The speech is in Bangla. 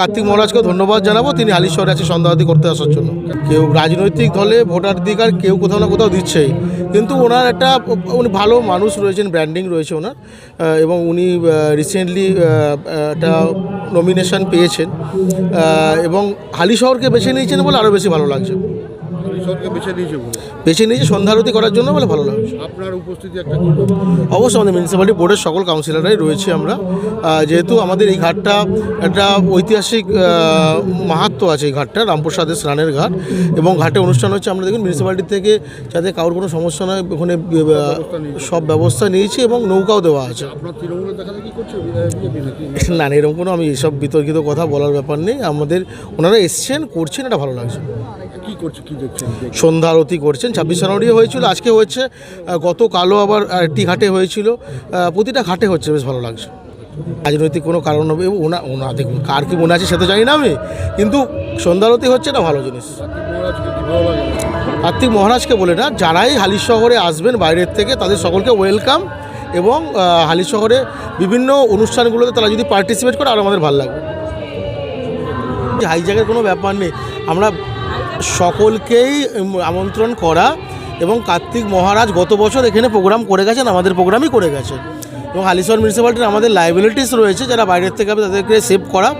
কার্তিক মহারাজকে ধন্যবাদ জানাব, তিনি আলিশ্বরে আছে সন্দেহাদি করতে আসার জন্য। কেউ রাজনৈতিক দলে ভোটাধিকার কেউ কোথাও না কোথাও দিচ্ছে কিন্তু ওনার একটা, উনি ভালো মানুষ রয়েছেন ব্র্যান্ডিং রয়েছে ওনার এবং উনি রিসেন্টলি একটা নমিনেশন পেয়েছেন। এবং হালিশহরকে বেছে নিয়েছেন বলে আরও বেশি ভালো লাগছে। ঈশ্বরকে বেছে নিয়েছে বলে। বেছে নিয়েছে সন্ধ্যারতি করার জন্য বলে ভালো লাগছে। আপনার উপস্থিতি একটা অবশ্যই আমাদের মিউনিসিপ্যালিটি বোর্ডের সকল কাউন্সিলররাই রয়েছে আমরা। যেহেতু আমাদের এই ঘাটটা একটা ঐতিহাসিক আহ, মাহাত্ম্য আছে এই ঘাটটা রামপ্রসাদের স্নানের ঘাট। এবং ঘাটে অনুষ্ঠান হচ্ছে আমরা দেখুন মিউনিসিপ্যালিটি থেকে যাতে কারোর কোনো সমস্যা নয় ওখানে সব ব্যবস্থা নিয়েছি এবং নৌকাও দেওয়া আছে। না, এরকম কোনো আমি এসব বিতর্কিত কথা বলার ব্যাপার নেই। আমাদের ওনারা এসছেন করছেন এটা ভালো লাগছে। কি করছে কি দেখছেন? সন্ধ্যা আরতি করছেন ছাব্বিশ জানুয়ারি হয়েছিল আজকে আহ, গতকালও আবার একটি ঘাটে হয়েছিল প্রতিটা ঘাটে হচ্ছে বেশ ভালো লাগছে। রাজনৈতিক কোনো কারণ হবে ওনা ওনা দেখুন কার কি মনে আছে সে তো জানি না আমি কিন্তু সন্ধ্যা আরতি হচ্ছে না ভালো জিনিস। কার্তিক মহারাজকে বলে না যারাই হালিশ শহরে আসবেন বাইরের থেকে তাদের সকলকে ওয়েলকাম এবং হালিশ শহরে বিভিন্ন অনুষ্ঠানগুলোতে তারা যদি পার্টিসিপেট করে আরও আমাদের ভালো লাগবে। হাইজ্যাকের কোনো ব্যাপার নেই আমরা সকলকেই আমন্ত্রণ করা এবং কার্তিক মহারাজ গত বছর এখানে প্রোগ্রাম করে গেছেন, আমাদের প্রোগ্রামই করে গেছেন। এবং হালিশহর মিউনিসিপ্যালিটির আমাদের লাইবিলিটিস রয়েছে, যারা বাইরের থেকে আমি তাদেরকে সেভ করা।